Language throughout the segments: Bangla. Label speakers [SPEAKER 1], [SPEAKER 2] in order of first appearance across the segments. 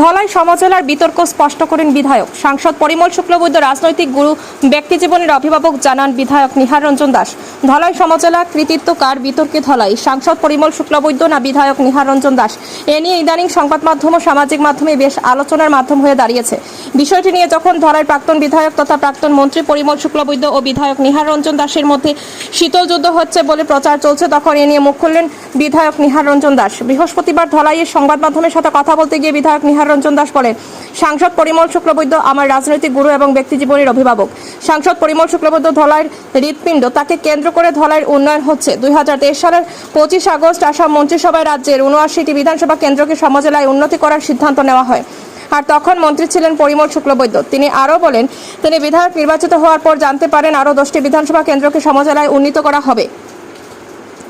[SPEAKER 1] ধলাই সমজেলার বিতর্ক স্পষ্ট করেন বিধায়ক। সাংসদ পরিমল শুক্লবৈদ্য, রাজনৈতিক গুরু ব্যক্তি জীবনের অভিভাবক জানান বিধায়ক নিহার রঞ্জন দাস। ধলাই সমজেলা কৃতিত্ব কার বিতর্কে ধলাই? সাংসদ পরিমল শুক্লবৈদ্য না বিধায়ক নিহার রঞ্জন দাস? এ নিয়ে ইদানিং সংবাদ মাধ্যম ও সামাজিক মাধ্যমে বেশ আলোচনার মাধ্যম হয়ে দাঁড়িয়েছে। বিষয়টি নিয়ে যখন ধলাই প্রাক্তন বিধায়ক তথা প্রাক্তন মন্ত্রী পরিমল শুক্লবৈদ্য ও বিধায়ক নিহার রঞ্জন দাসের মধ্যে শীতল যুদ্ধ হচ্ছে বলে প্রচার চলছে, তখন এ নিয়ে মুখ খুললেন বিধায়ক নিহার রঞ্জন দাস। বৃহস্পতিবার ধলাইয়ের সংবাদ মাধ্যমের সাথে কথা বলতে গিয়ে বিধায়ক নিহার রঞ্জন দাস বলেন, সাংসদ পরিমল শুক্লবৈদ্য আমার রাজনৈতিক গুরু এবং ব্যক্তিজীবনের অভিভাবক। সাংসদ পরিমল শুক্লবৈদ্য ধলাইয়ের হৃৎপিণ্ড, তাকে কেন্দ্র করে ধলাইয়ের উন্নয়ন হচ্ছে। দুই হাজার তেইশ সালের পঁচিশ আগস্ট আসাম মন্ত্রিসভায় রাজ্যের উনআশিটি বিধানসভা কেন্দ্রকে সমজেলায় উন্নতি করার সিদ্ধান্ত নেওয়া হয়। আর তখন মন্ত্রী ছিলেন পরিমল শুক্লবৈদ্য। তিনি আরও বলেন, তিনি বিধায়ক নির্বাচিত হওয়ার পর জানতে পারেন আরও দশটি বিধানসভা কেন্দ্রকে সমজেলায় উন্নীত করা হবে।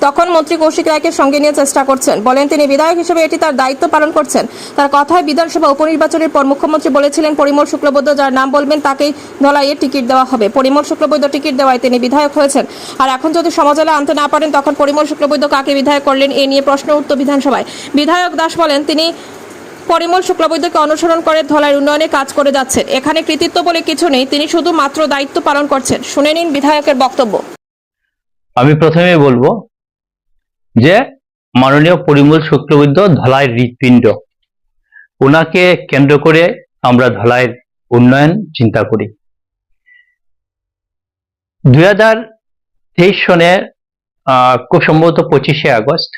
[SPEAKER 1] তখন মন্ত্রী কৌশিক রায়কে সঙ্গে নিয়ে চেষ্টা করছেন। বলেন, তিনি বিধায়ক হিসেবে এটি তার দায়িত্ব পালন করছেন। তার কথায় বিধানসভা উপনির্বাচনের পর মুখ্যমন্ত্রী বলেছিলেন, পরিমল শুক্লবৈদ্য যার নাম বলবেন, তাকেই ধলাইয়ের টিকিট দেওয়া হবে। পরিমল শুক্লবৈদ্য টিকিট দেওয়ায় তিনি বিধায়ক হয়েছেন। আর এখন যদি সমাজলে আনতে না পারেন, তখন পরিমল শুক্লবৈদ্য কাকে বিধায়ক করলেন এ নিয়ে প্রশ্ন উত্তর বিধানসভায়। বিধায়ক দাস বলেন, তিনি পরিমল শুক্লবৈদ্যকে অনুসরণ করে ধলাইয়ের উন্নয়নে কাজ করে যাচ্ছেন। এখানে কৃতিত্ব বলে কিছু নেই, তিনি শুধু মাত্র দায়িত্ব পালন করছেন। শুনে নিন বিধায়কের বক্তব্য।
[SPEAKER 2] আমি প্রথমে বলব যে মাননীয় পরিমল শুক্লবৈদ্য ধলাইয়ের হৃৎপিণ্ড। ওনাকে কেন্দ্র করে আমরা ধলাইয়ের উন্নয়ন চিন্তা করি। দুই হাজার তেইশ সনে খুব সম্ভবত পঁচিশে আগস্ট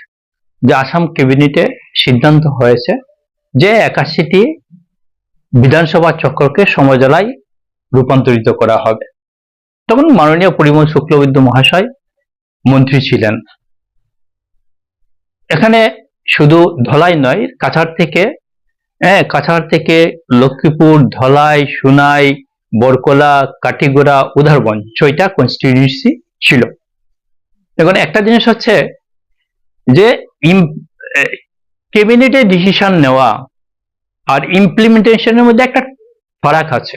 [SPEAKER 2] যে আসাম ক্যাবিনেটে সিদ্ধান্ত হয়েছে যে একাশিটি বিধানসভা চক্রকে সমজেলায় রূপান্তরিত করা হবে। তখন মাননীয় পরিমল শুক্লবৈদ্য মহাশয় মন্ত্রী ছিলেন। এখানে শুধু ধলাই নয়, কাছাড় থেকে হ্যাঁ কাছাড় থেকে লক্ষ্মীপুর, ধলাই, সুনাই, বরকলা, কাটিগোড়া, উধারবন ছয়টা কনস্টিটিউন্সি ছিল। এখন একটা জিনিস হচ্ছে যে ক্যাবিনেটে ডিসিশন নেওয়া আর ইমপ্লিমেন্টেশনের মধ্যে একটা ফারাক আছে।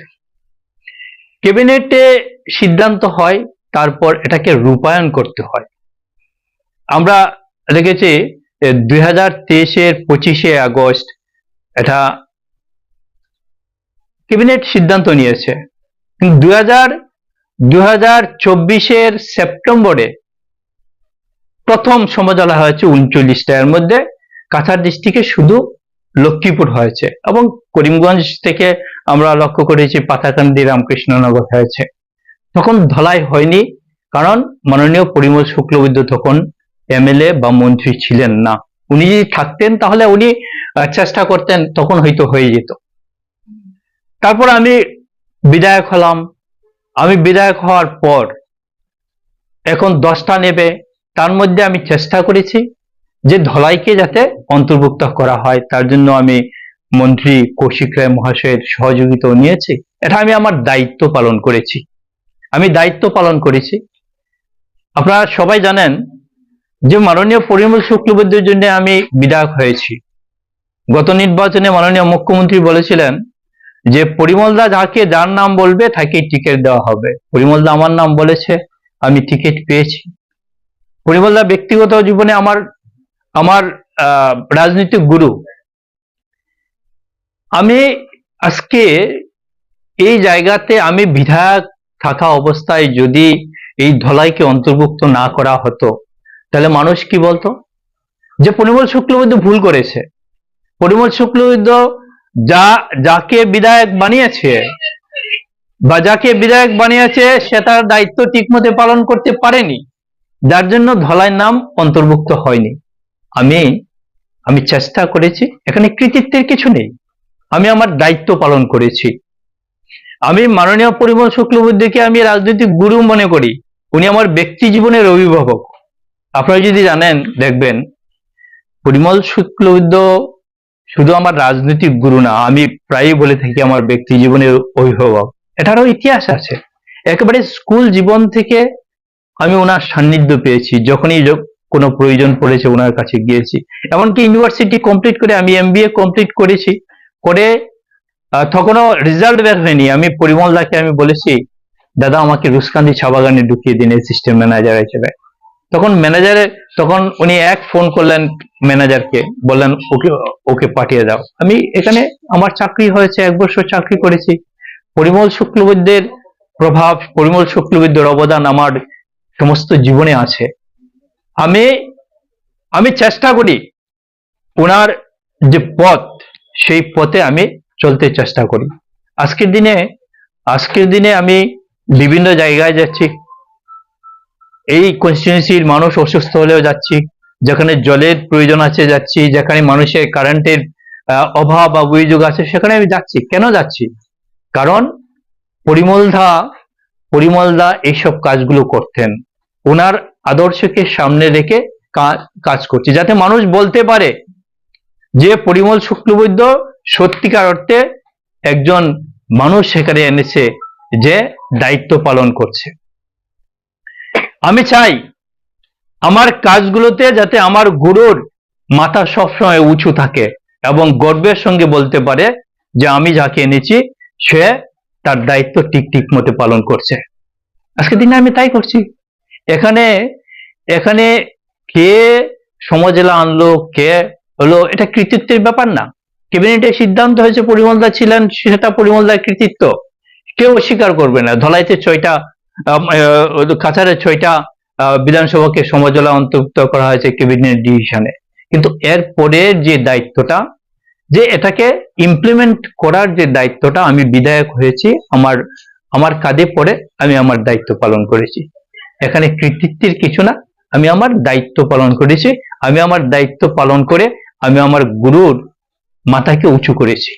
[SPEAKER 2] ক্যাবিনেটে সিদ্ধান্ত হয়, তারপর এটাকে রূপায়ণ করতে হয়। আমরা দেখেছি পঁচিশে আগস্ট এটা ক্যাবিনেট সিদ্ধান্ত নিয়েছে। কিন্তু দুই হাজার সেপ্টেম্বরে প্রথম সমঝোতা হয়েছে উনচল্লিশটা। এর মধ্যে কাছাড় ডিস্ট্রিক্টে শুধু লক্ষ্মীপুর হয়েছে এবং করিমগঞ্জ থেকে আমরা লক্ষ্য করেছি পাতাকান্দি, রামকৃষ্ণনগর হয়েছে। তখন ধলাই হয়নি, কারণ মাননীয় পরিমল শুক্লবৈদ্য তখন এমএলএ বা মন্ত্রী ছিলেন না। উনি যদি থাকতেন তাহলে উনি চেষ্টা করতেন তখন হয়তো হয়ে যেত। তারপর আমি বিধায়ক হলাম। আমি বিধায়ক হওয়ার পর এখন দশটা নেবে। তার মধ্যে আমি চেষ্টা করেছি যে ধলাইকে যাতে অন্তর্ভুক্ত করা হয়। তার জন্য আমি মন্ত্রী কৌশিক রায় মহাশয়ের সহযোগিতাও নিয়েছি। এটা আমি আমার দায়িত্ব পালন করেছি। আমি দায়িত্ব পালন করেছি। আপনারা সবাই জানেন যে মাননীয় পরিমল শুক্লবৈদ্যের জন্য আমি বিধায়ক হয়েছি। গত নির্বাচনে মাননীয় মুখ্যমন্ত্রী বলেছিলেন যে পরিমলদা যাকে যার নাম বলবে তাকে টিকিট দেওয়া হবে। পরিমলদা আমার নাম বলেছে, আমি টিকিট পেয়েছি। পরিমলদা ব্যক্তিগত জীবনে আমার আমার রাজনৈতিক গুরু। আমি আজকে এই জায়গাতে আমি বিধায়ক থাকা অবস্থায় যদি এই ধলাইকে অন্তর্ভুক্ত না করা হতো তাহলে মানুষ কি বলতো? যে পরিমল শুক্লবৈদ্য ভুল করেছে। পরিমল শুক্লবৈদ্য যা, যাকে বিধায়ক বানিয়েছে বা যাকে বিধায়ক বানিয়েছে, সে তার দায়িত্ব ঠিকমতো পালন করতে পারেনি। যার জন্য ধলাই নাম অন্তর্ভুক্ত হয়নি। আমি আমি চেষ্টা করেছি, এখানে কৃতিত্বের কিছু নেই। আমি আমার দায়িত্ব পালন করেছি। আমি মাননীয় পরিমল শুক্লবৈদ্যকে আমি রাজনৈতিক গুরু মনে করি। উনি আমার ব্যক্তি জীবনের অভিভাবক। আপনারা যদি জানেন, দেখবেন, পরিমল শুক্লবৈদ্য শুধু আমার রাজনৈতিক গুরু না, আমি প্রায়ই বলে থাকি আমার ব্যক্তি জীবনের অভিভাবক। এটারও ইতিহাস আছে। একেবারে স্কুল জীবন থেকে আমি ওনার সান্নিধ্য পেয়েছি, যখনই কোনো প্রয়োজন পড়েছে ওনার কাছে গিয়েছি। এমনকি ইউনিভার্সিটি কমপ্লিট করে আমি এমবিএ কমপ্লিট করেছি, করে তখনও রেজাল্ট বের হয়নি। আমি পরিমল দাকে আমি বলেছি, দাদা, আমাকে রুসকান্দি চা বাগানে ঢুকিয়ে দিন সিস্টেম ম্যানেজার হিসেবে। তখন ম্যানেজারে তখন উনি এক ফোন করলেন ম্যানেজারকে বললেন, ওকে ওকে পাঠিয়ে দাও। আমি এখানে আমার চাকরি হয়েছে, এক বছর চাকরি করেছি। পরিমল শুক্লবৈদ্যের প্রভাব, পরিমল শুক্লবৈদ্যের অবদান আমার সমস্ত জীবনে আছে। আমি আমি চেষ্টা করি ওনার যে পথ, সেই পথে আমি চলতে চেষ্টা করি। আজকের দিনে আজকের দিনে আমি বিভিন্ন জায়গায় যাচ্ছি। এই কনস্টিটিউন্সির মানুষ অসুস্থ হলেও যাচ্ছি, যেখানে জলের প্রয়োজন আছে যাচ্ছি, যেখানে মানুষের কারেন্টের অভাব বা অভিযোগ আছে, সেখানে আমি যাচ্ছি। কেন যাচ্ছি? কারণ পরিমলদা পরিমলদা এইসব কাজগুলো করতেন। ওনার আদর্শকে সামনে রেখে কাজ করছে, যাতে মানুষ বলতে পারে যে পরিমল শুক্লবৈদ্য সত্যিকার অর্থে একজন মানুষ সেখানে এনেছে যে দায়িত্ব পালন করছে। আমি চাই আমার কাজগুলোতে যাতে আমার গুরুর মাথা সবসময় উঁচু থাকে এবং গর্বের সঙ্গে বলতে পারে যে আমি যাকে এনেছি, সে তার দায়িত্ব ঠিক ঠিক মতো পালন করছে। আজকের দিনে আমি তাই করছি। এখানে এখানে কে সমজেলা আনলো, কে হলো, এটা কৃতিত্বের ব্যাপার না। ক্যাবিনেটের সিদ্ধান্ত হয়েছে পরিমলদা ছিলেন, সেটা পরিমলদার কৃতিত্ব। কেউ অস্বীকার করবে না। ধলাইতে ছয়টা কাছাড়ে ছয়টা বিধানসভাকে সমজলা অন্তর্ভুক্ত করা হয়েছে ক্যাবিনেট ডিভিশনে কিন্তু এর পরের যে দায়িত্বটা, যে এটাকে ইমপ্লিমেন্ট করার যে দায়িত্বটা আমি বিধায়ক হয়েছি, আমার আমার কাঁধে পড়ে আমি আমার দায়িত্ব পালন করেছি। এখানে কৃতিত্বের কিছু না, আমি আমার দায়িত্ব পালন করেছি, আমি আমার দায়িত্ব পালন করে আমি আমার গুরুর মাথাকে উঁচু করেছি।